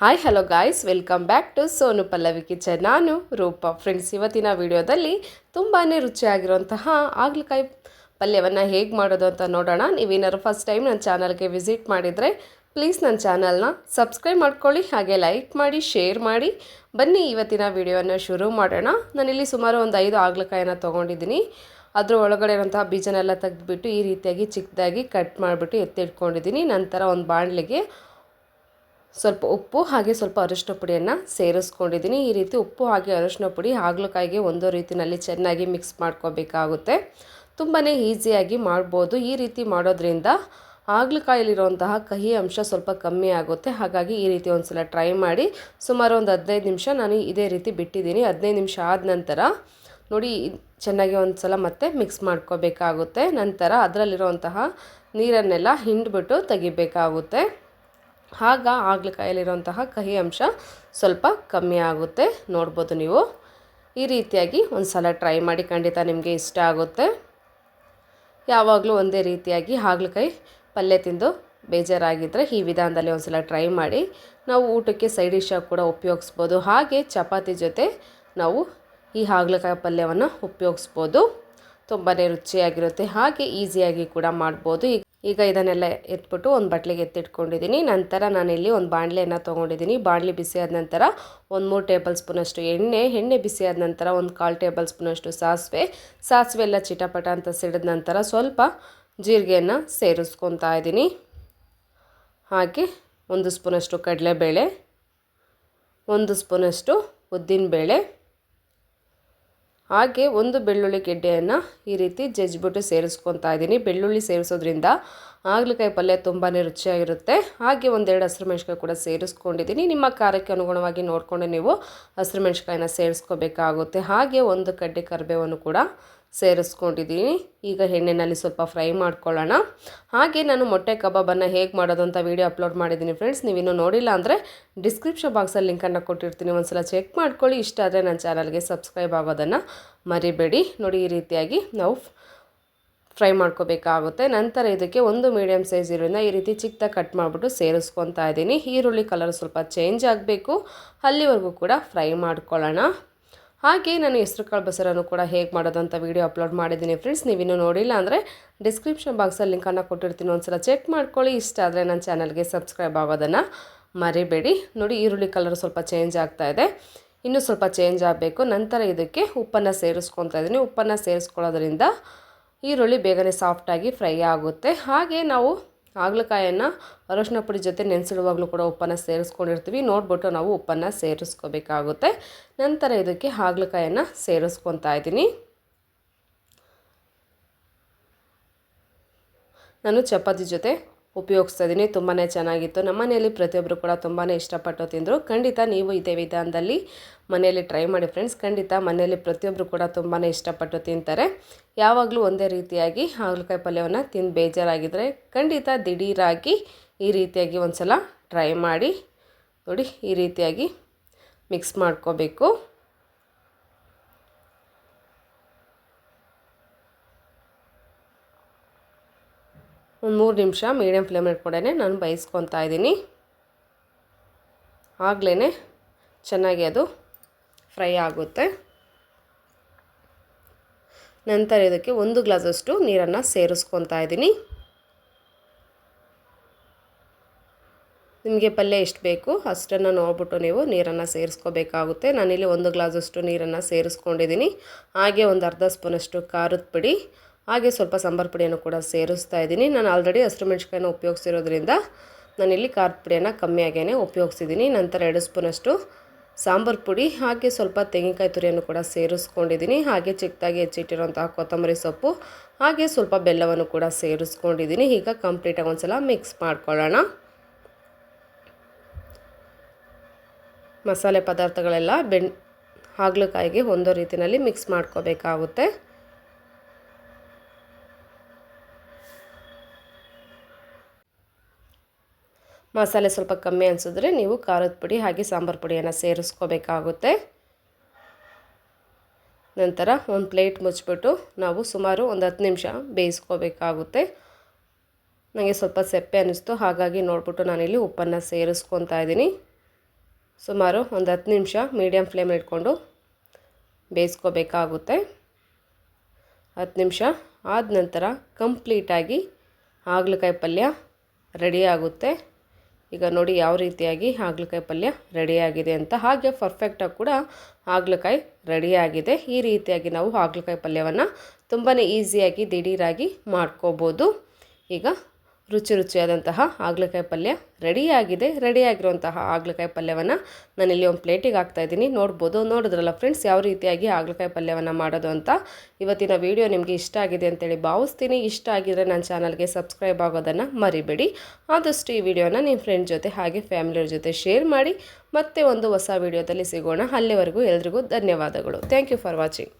Hi hello guys welcome back to Sonu Pallavi kitchen ನಾನು ರೂಪ. Friends ಇವತ್ತಿನ ವಿಡಿಯೋದಲ್ಲಿ ತುಂಬಾ ರುಚಿಯಾಗಿರುವಂತಹ ಹಾಗಲಕಾಯಿ ಪಲ್ಯವನ್ನು ಹೇಗೆ ಮಾಡೋದು ಅಂತ ನೋಡೋಣ. ನೀವೇನಾದ್ರು ಫಸ್ಟ್ ಟೈಮ್ ನನ್ನ ಚಾನಲ್ಗೆ ವಿಸಿಟ್ ಮಾಡಿದರೆ ಪ್ಲೀಸ್ ನನ್ನ ಚಾನಲ್ನ ಸಬ್ಸ್ಕ್ರೈಬ್ ಮಾಡ್ಕೊಳ್ಳಿ, ಹಾಗೆ ಲೈಕ್ ಮಾಡಿ ಶೇರ್ ಮಾಡಿ. ಬನ್ನಿ, ಇವತ್ತಿನ ವಿಡಿಯೋವನ್ನು ಶುರು ಮಾಡೋಣ. ನಾನಿಲ್ಲಿ ಸುಮಾರು ಒಂದು ಐದು ಆಗ್ಲಕಾಯನ್ನು ತೊಗೊಂಡಿದ್ದೀನಿ. ಅದರ ಒಳಗಡೆ ಇರೋಂತಹ ಬೀಜನೆಲ್ಲ ತೆಗೆದುಬಿಟ್ಟು ಈ ರೀತಿಯಾಗಿ ಚಿಕ್ಕದಾಗಿ ಕಟ್ ಮಾಡಿಬಿಟ್ಟು ಎತ್ತಿಟ್ಕೊಂಡಿದ್ದೀನಿ. ನಂತರ ಒಂದು ಬಾಣಲಿಗೆ ಸ್ವಲ್ಪ ಉಪ್ಪು ಹಾಗೆ ಸ್ವಲ್ಪ ಅರಿಶಿನ ಪುಡಿಯನ್ನು ಸೇರಿಸ್ಕೊಂಡಿದ್ದೀನಿ. ಈ ರೀತಿ ಉಪ್ಪು ಹಾಗೆ ಅರಿಶಿನ ಪುಡಿ ಹಾಗಲಕಾಯಿಗೆ ಒಂದೋ ರೀತಿಯಲ್ಲಿ ಚೆನ್ನಾಗಿ ಮಿಕ್ಸ್ ಮಾಡ್ಕೋಬೇಕಾಗುತ್ತೆ. ತುಂಬಾ ಈಸಿಯಾಗಿ ಮಾಡ್ಬೋದು. ಈ ರೀತಿ ಮಾಡೋದ್ರಿಂದ ಹಾಗಲಕಾಯಲ್ಲಿರುವಂತಹ ಕಹಿ ಅಂಶ ಸ್ವಲ್ಪ ಕಮ್ಮಿ ಆಗುತ್ತೆ. ಹಾಗಾಗಿ ಈ ರೀತಿ ಒಂದು ಸಲ ಟ್ರೈ ಮಾಡಿ. ಸುಮಾರು ಒಂದು ಹದಿನೈದು ನಿಮಿಷ ನಾನು ಇದೇ ರೀತಿ ಬಿಟ್ಟಿದ್ದೀನಿ. ಹದಿನೈದು ನಿಮಿಷ ಆದ ನಂತರ ನೋಡಿ, ಚೆನ್ನಾಗಿ ಒಂದು ಸಲ ಮತ್ತೆ ಮಿಕ್ಸ್ ಮಾಡ್ಕೋಬೇಕಾಗುತ್ತೆ. ನಂತರ ಅದರಲ್ಲಿರುವಂತಹ ನೀರನ್ನೆಲ್ಲ ಹಿಂಡ್ಬಿಟ್ಟು ತೆಗಿಬೇಕಾಗುತ್ತೆ. ಆಗ ಹಾಗಲಕಾಯಲ್ಲಿರುವಂತಹ ಕಹಿ ಅಂಶ ಸ್ವಲ್ಪ ಕಮ್ಮಿ ಆಗುತ್ತೆ. ನೋಡ್ಬೋದು ನೀವು. ಈ ರೀತಿಯಾಗಿ ಒಂದು ಸಲ ಟ್ರೈ ಮಾಡಿ ಖಂಡಿತ ನಿಮಗೆ ಇಷ್ಟ ಆಗುತ್ತೆ. ಯಾವಾಗಲೂ ಒಂದೇ ರೀತಿಯಾಗಿ ಹಾಗಲಕಾಯಿ ಪಲ್ಯ ತಿಂದು ಬೇಜಾರಾಗಿದ್ದರೆ ಈ ವಿಧಾನದಲ್ಲಿ ಒಂದು ಸಲ ಟ್ರೈ ಮಾಡಿ. ನಾವು ಊಟಕ್ಕೆ ಸೈಡ್ ಡಿಶಾಗಿ ಕೂಡ ಉಪಯೋಗಿಸ್ಬೋದು. ಹಾಗೆ ಚಪಾತಿ ಜೊತೆ ನಾವು ಈ ಹಾಗಲಕಾಯಿ ಪಲ್ಯವನ್ನು ಉಪಯೋಗಿಸ್ಬೋದು. ತುಂಬಾ ರುಚಿಯಾಗಿರುತ್ತೆ. ಹಾಗೆ ಈಸಿಯಾಗಿ ಕೂಡ ಮಾಡ್ಬೋದು. ಈಗ ಇದನ್ನೆಲ್ಲ ಎತ್ಬಿಟ್ಟು ಒಂದು ಬಟ್ಲಿಗೆ ಎತ್ತಿಟ್ಕೊಂಡಿದ್ದೀನಿ. ನಂತರ ನಾನಿಲ್ಲಿ ಒಂದು ಬಾಣಲೆಯನ್ನು ತೊಗೊಂಡಿದ್ದೀನಿ. ಬಾಣಲೆ ಬಿಸಿ ಆದ ನಂತರ ಒಂದು ಮೂರು ಟೇಬಲ್ ಸ್ಪೂನಷ್ಟು ಎಣ್ಣೆ ಎಣ್ಣೆ ಬಿಸಿ ಆದ ನಂತರ ಒಂದು ಕಾಲು ಟೇಬಲ್ ಸ್ಪೂನಷ್ಟು ಸಾಸಿವೆ. ಸಾಸಿವೆ ಎಲ್ಲ ಚಿಟಪಟ ಅಂತ ಸಿಡಿದ ನಂತರ ಸ್ವಲ್ಪ ಜೀರಿಗೆಯನ್ನು ಸೇರಿಸ್ಕೊತಾ ಇದ್ದೀನಿ. ಹಾಗೆ ಒಂದು ಸ್ಪೂನಷ್ಟು ಕಡಲೆಬೇಳೆ, ಒಂದು ಸ್ಪೂನಷ್ಟು ಉದ್ದಿನಬೇಳೆ ಹಾಗೆ ಒಂದು ಬೆಳ್ಳುಳ್ಳಿ ಗೆಡ್ಡೆಯನ್ನು ಈ ರೀತಿ ಜಜ್ಜಿಬಿಟ್ಟು ಸೇರಿಸ್ಕೊತಾ ಇದ್ದೀನಿ. ಬೆಳ್ಳುಳ್ಳಿ ಸೇರಿಸೋದ್ರಿಂದ ಹಾಗಲಕಾಯಿ ಪಲ್ಯ ತುಂಬಾ ರುಚಿಯಾಗಿರುತ್ತೆ. ಹಾಗೆ ಒಂದೆರಡು ಹಸಿರು ಮೆಣಸಿಕಾಯಿ ಕೂಡ ಸೇರಿಸ್ಕೊಂಡಿದ್ದೀನಿ. ನಿಮ್ಮ ಖಾರಕ್ಕೆ ಅನುಗುಣವಾಗಿ ನೋಡಿಕೊಂಡು ನೀವು ಹಸಿರು ಮೆಣಸಿಕಾಯಿನ ಸೇರಿಸ್ಕೋಬೇಕಾಗುತ್ತೆ. ಹಾಗೆ ಒಂದು ಕಡ್ಡೆ ಕರಿಬೇವನ್ನು ಕೂಡ ಸೇರಿಸ್ಕೊಂಡಿದ್ದೀನಿ. ಈಗ ಎಣ್ಣೆಯಲ್ಲಿ ಸ್ವಲ್ಪ ಫ್ರೈ ಮಾಡ್ಕೊಳ್ಳೋಣ. ಹಾಗೆ ನಾನು ಮೊಟ್ಟೆ ಕಬಾಬನ್ನು ಹೇಗೆ ಮಾಡೋದು ಅಂತ ವೀಡಿಯೋ ಅಪ್ಲೋಡ್ ಮಾಡಿದ್ದೀನಿ ಫ್ರೆಂಡ್ಸ್ ನೀವಿನ್ನೂ ನೋಡಿಲ್ಲ ಅಂದರೆ ಡಿಸ್ಕ್ರಿಪ್ಷನ್ ಬಾಕ್ಸಲ್ಲಿ ಲಿಂಕನ್ನು ಕೊಟ್ಟಿರ್ತೀನಿ. ಒಂದು ಸಲ ಚೆಕ್ ಮಾಡ್ಕೊಳ್ಳಿ. ಇಷ್ಟ ಆದರೆ ನನ್ನ ಚಾನಲ್ಗೆ ಸಬ್ಸ್ಕ್ರೈಬ್ ಆಗೋದನ್ನು ಮರಿಬೇಡಿ. ನೋಡಿ, ಈ ರೀತಿಯಾಗಿ ನಾವು ಫ್ರೈ ಮಾಡ್ಕೋಬೇಕಾಗುತ್ತೆ. ನಂತರ ಇದಕ್ಕೆ ಒಂದು ಮೀಡಿಯಮ್ ಸೈಜ್ ಈರುಳ್ಳಿನ ಈ ರೀತಿ ಚಿಕ್ಕದಾಗಿ ಕಟ್ ಮಾಡಿಬಿಟ್ಟು ಸೇರಿಸ್ಕೊತಾ ಇದ್ದೀನಿ. ಈರುಳ್ಳಿ ಕಲರ್ ಸ್ವಲ್ಪ ಚೇಂಜ್ ಆಗಬೇಕು. ಅಲ್ಲಿವರೆಗೂ ಕೂಡ ಫ್ರೈ ಮಾಡ್ಕೊಳ್ಳೋಣ. ಹಾಗೆ ನಾನು ಹೆಸ್ರು ಕಾಳು ಬಸರನ್ನು ಕೂಡ ಹೇಗೆ ಮಾಡೋದು ಅಂತ ವೀಡಿಯೋ ಅಪ್ಲೋಡ್ ಮಾಡಿದ್ದೀನಿ ಫ್ರೆಂಡ್ಸ್ ನೀವಿನ್ನೂ ನೋಡಿಲ್ಲ ಅಂದರೆ ಡಿಸ್ಕ್ರಿಪ್ಷನ್ ಬಾಕ್ಸಲ್ಲಿ ಲಿಂಕನ್ನು ಕೊಟ್ಟಿರ್ತೀನಿ. ಒಂದು ಸಲ ಚೆಕ್ ಮಾಡ್ಕೊಳ್ಳಿ. ಇಷ್ಟ ಆದರೆ ನನ್ನ ಚಾನಲ್ಗೆ ಸಬ್ಸ್ಕ್ರೈಬ್ ಆಗೋದನ್ನು ಮರಿಬೇಡಿ. ನೋಡಿ, ಈರುಳ್ಳಿ ಕಲರ್ ಸ್ವಲ್ಪ ಚೇಂಜ್ ಆಗ್ತಾ ಇದೆ. ಇನ್ನೂ ಸ್ವಲ್ಪ ಚೇಂಜ್ ಆಗಬೇಕು. ನಂತರ ಇದಕ್ಕೆ ಉಪ್ಪನ್ನು ಸೇರಿಸ್ಕೊತಾ ಇದ್ದೀನಿ ಉಪ್ಪನ್ನು ಸೇರಿಸ್ಕೊಳ್ಳೋದ್ರಿಂದ ಈರುಳ್ಳಿ ಬೇಗನೆ ಸಾಫ್ಟಾಗಿ ಫ್ರೈ ಆಗುತ್ತೆ. ಹಾಗೆ ನಾವು ಹಾಗಲಕಾಯನ್ನು ಅರಶಿನ ಪುಡಿ ಜೊತೆ ನೆನೆಸಿಡುವಾಗಲೂ ಕೂಡ ಉಪ್ಪನ್ನು ಸೇರಿಸ್ಕೊಂಡಿರ್ತೀವಿ. ನೋಡ್ಬಿಟ್ಟು ನಾವು ಉಪ್ಪನ್ನು ಸೇರಿಸ್ಕೋಬೇಕಾಗುತ್ತೆ. ನಂತರ ಇದಕ್ಕೆ ಹಾಗಲಕಾಯನ್ನು ಸೇರಿಸ್ಕೊತಾ ಇದ್ದೀನಿ. ನಾನು ಚಪಾತಿ ಜೊತೆ ಉಪಯೋಗಿಸ್ತಾ ಇದ್ದೀನಿ ತುಂಬಾ ಚೆನ್ನಾಗಿತ್ತು. ನಮ್ಮ ಮನೆಯಲ್ಲಿ ಪ್ರತಿಯೊಬ್ಬರು ಕೂಡ ತುಂಬಾ ಇಷ್ಟಪಟ್ಟು ತಿಂದರು. ಖಂಡಿತ ನೀವು ಇದೇ ವಿಧಾನದಲ್ಲಿ ಮನೆಯಲ್ಲಿ ಟ್ರೈ ಮಾಡಿ ಫ್ರೆಂಡ್ಸ್ ಖಂಡಿತ ಮನೆಯಲ್ಲಿ ಪ್ರತಿಯೊಬ್ಬರು ಕೂಡ ತುಂಬಾ ಇಷ್ಟಪಟ್ಟು ತಿಂತಾರೆ. ಯಾವಾಗಲೂ ಒಂದೇ ರೀತಿಯಾಗಿ ಹಾಗಲಕಾಯಿ ಪಲ್ಯವನ್ನು ತಿಂದು ಬೇಜಾರಾಗಿದ್ದರೆ ಖಂಡಿತ ದಿಢೀರಾಗಿ ಈ ರೀತಿಯಾಗಿ ಒಂದು ಸಲ ಟ್ರೈ ಮಾಡಿ ನೋಡಿ, ಈ ರೀತಿಯಾಗಿ ಮಿಕ್ಸ್ ಮಾಡ್ಕೋಬೇಕು. ಒಂದು ಮೂರು ನಿಮಿಷ ಮೀಡಿಯಮ್ ಫ್ಲೇಮ್ ಇಟ್ಕೊಂಡೇ ನಾನು ಬೇಯಿಸ್ಕೊತಾ ಇದ್ದೀನಿ. ಆಗಲೇ ಚೆನ್ನಾಗಿ ಅದು ಫ್ರೈ ಆಗುತ್ತೆ. ನಂತರ ಇದಕ್ಕೆ ಒಂದು ಗ್ಲಾಸಷ್ಟು ನೀರನ್ನು ಸೇರಿಸ್ಕೊತಾ ಇದ್ದೀನಿ. ನಿಮಗೆ ಪಲ್ಯ ಎಷ್ಟು ಬೇಕು ಅಷ್ಟನ್ನು ನೋಡ್ಬಿಟ್ಟು ನೀವು ನೀರನ್ನು ಸೇರಿಸ್ಕೋಬೇಕಾಗುತ್ತೆ. ನಾನಿಲ್ಲಿ ಒಂದು ಗ್ಲಾಸಷ್ಟು ನೀರನ್ನು ಸೇರಿಸ್ಕೊಂಡಿದ್ದೀನಿ. ಹಾಗೆ ಒಂದು ಅರ್ಧ ಸ್ಪೂನಷ್ಟು ಖಾರದ ಪುಡಿ ಹಾಗೆ ಸ್ವಲ್ಪ ಸಾಂಬಾರು ಪುಡಿಯನ್ನು ಕೂಡ ಸೇರಿಸ್ತಾ ಇದ್ದೀನಿ. ನಾನು ಆಲ್ರೆಡಿ ಹಸಿರು ಮೆಣಸಿಕಾಯನ್ನು ಉಪಯೋಗಿಸಿರೋದ್ರಿಂದ ನಾನಿಲ್ಲಿ ಖಾರದ ಪುಡಿಯನ್ನು ಕಮ್ಮಿಯಾಗೇ ಉಪಯೋಗಿಸಿದ್ದೀನಿ ನಂತರ ಎರಡು ಸ್ಪೂನಷ್ಟು ಸಾಂಬಾರು ಪುಡಿ, ಹಾಗೆ ಸ್ವಲ್ಪ ತೆಂಗಿನಕಾಯಿ ತುರಿಯನ್ನು ಕೂಡ ಸೇರಿಸ್ಕೊಂಡಿದ್ದೀನಿ ಹಾಗೆ ಚಿಕ್ಕದಾಗಿ ಹೆಚ್ಚಿಟ್ಟಿರೋಂತಹ ಕೊತ್ತಂಬರಿ ಸೊಪ್ಪು, ಹಾಗೆ ಸ್ವಲ್ಪ ಬೆಲ್ಲವನ್ನು ಕೂಡ ಸೇರಿಸ್ಕೊಂಡಿದ್ದೀನಿ ಈಗ ಕಂಪ್ಲೀಟಾಗಿ ಒಂದು ಸಲ ಮಿಕ್ಸ್ ಮಾಡ್ಕೊಳ್ಳೋಣ. ಮಸಾಲೆ ಪದಾರ್ಥಗಳೆಲ್ಲ ಬೆಣ್ ಹಾಗಲಕಾಯಿಗೆ ಒಂದೋ ರೀತಿಯಲ್ಲಿ ಮಿಕ್ಸ್ ಮಾಡ್ಕೋಬೇಕಾಗುತ್ತೆ. ಮಸಾಲೆ ಸ್ವಲ್ಪ ಕಮ್ಮಿ ಅನಿಸಿದ್ರೆ ನೀವು ಖಾರದ ಪುಡಿ ಹಾಗೆ ಸಾಂಬಾರು ಪುಡಿಯನ್ನು ಸೇರಿಸ್ಕೋಬೇಕಾಗುತ್ತೆ. ನಂತರ ಒಂದು ಪ್ಲೇಟ್ ಮುಚ್ಚಿಬಿಟ್ಟು ನಾವು ಸುಮಾರು ಒಂದು ಹತ್ತು ನಿಮಿಷ ಬೇಯಿಸ್ಕೋಬೇಕಾಗುತ್ತೆ. ನನಗೆ ಸ್ವಲ್ಪ ಸೆಪ್ಪೆ ಅನ್ನಿಸ್ತು ಹಾಗಾಗಿ ನೋಡಿಬಿಟ್ಟು ನಾನಿಲ್ಲಿ ಉಪ್ಪನ್ನು ಸೇರಿಸ್ಕೊತಾ ಇದ್ದೀನಿ. ಸುಮಾರು ಒಂದು ಹತ್ತು ನಿಮಿಷ ಮೀಡಿಯಮ್ ಫ್ಲೇಮ್ ಇಟ್ಕೊಂಡು ಬೇಯಿಸ್ಕೋಬೇಕಾಗುತ್ತೆ. ಹತ್ತು ನಿಮಿಷ ಆದ ನಂತರ ಕಂಪ್ಲೀಟಾಗಿ ಹಾಗಲಕಾಯಿ ಪಲ್ಯ ರೆಡಿ ಆಗುತ್ತೆ. ಈಗ ನೋಡಿ ಯಾವ ರೀತಿಯಾಗಿ ಹಾಗಲಕಾಯಿ ಪಲ್ಯ ರೆಡಿಯಾಗಿದೆ ಅಂತ. ಹಾಗೆ ಪರ್ಫೆಕ್ಟಾಗಿ ಕೂಡ ಹಾಗಲಕಾಯಿ ರೆಡಿಯಾಗಿದೆ. ಈ ರೀತಿಯಾಗಿ ನಾವು ಹಾಗಲಕಾಯಿ ಪಲ್ಯವನ್ನು ತುಂಬಾ ಈಸಿಯಾಗಿ ದಿಢೀರಾಗಿ ಮಾಡ್ಕೋಬೋದು. ಈಗ ರುಚಿ ರುಚಿಯಾದಂತಹ ಹಾಗಲಕಾಯಿ ಪಲ್ಯ ರೆಡಿಯಾಗಿದೆ. ರೆಡಿಯಾಗಿರುವಂತಹ ಹಾಗಲಕಾಯಿ ಪಲ್ಯವನ್ನು ನಾನಿಲ್ಲಿ ಒಂದು ಪ್ಲೇಟಿಗೆ ಹಾಕ್ತಾಯಿದ್ದೀನಿ ನೋಡ್ಬೋದು, ನೋಡಿದ್ರಲ್ಲ ಫ್ರೆಂಡ್ಸ್ ಯಾವ ರೀತಿಯಾಗಿ ಹಾಗಲಕಾಯಿ ಪಲ್ಯವನ್ನು ಮಾಡೋದು ಅಂತ. ಇವತ್ತಿನ ವಿಡಿಯೋ ನಿಮಗೆ ಇಷ್ಟ ಆಗಿದೆ ಅಂತೇಳಿ ಭಾವಿಸ್ತೀನಿ. ಇಷ್ಟ ಆಗಿದರೆ ನನ್ನ ಚಾನಲ್ಗೆ ಸಬ್ಸ್ಕ್ರೈಬ್ ಆಗೋದನ್ನು ಮರಿಬೇಡಿ. ಆದಷ್ಟು ಈ ವಿಡಿಯೋನ ನಿಮ್ಮ ಫ್ರೆಂಡ್ ಜೊತೆ ಹಾಗೆ ಫ್ಯಾಮಿಲಿಯವ್ರ ಜೊತೆ ಶೇರ್ ಮಾಡಿ. ಮತ್ತೆ ಒಂದು ಹೊಸ ವಿಡಿಯೋದಲ್ಲಿ ಸಿಗೋಣ. ಅಲ್ಲಿವರೆಗೂ ಎಲ್ರಿಗೂ ಧನ್ಯವಾದಗಳು. Thank you for watching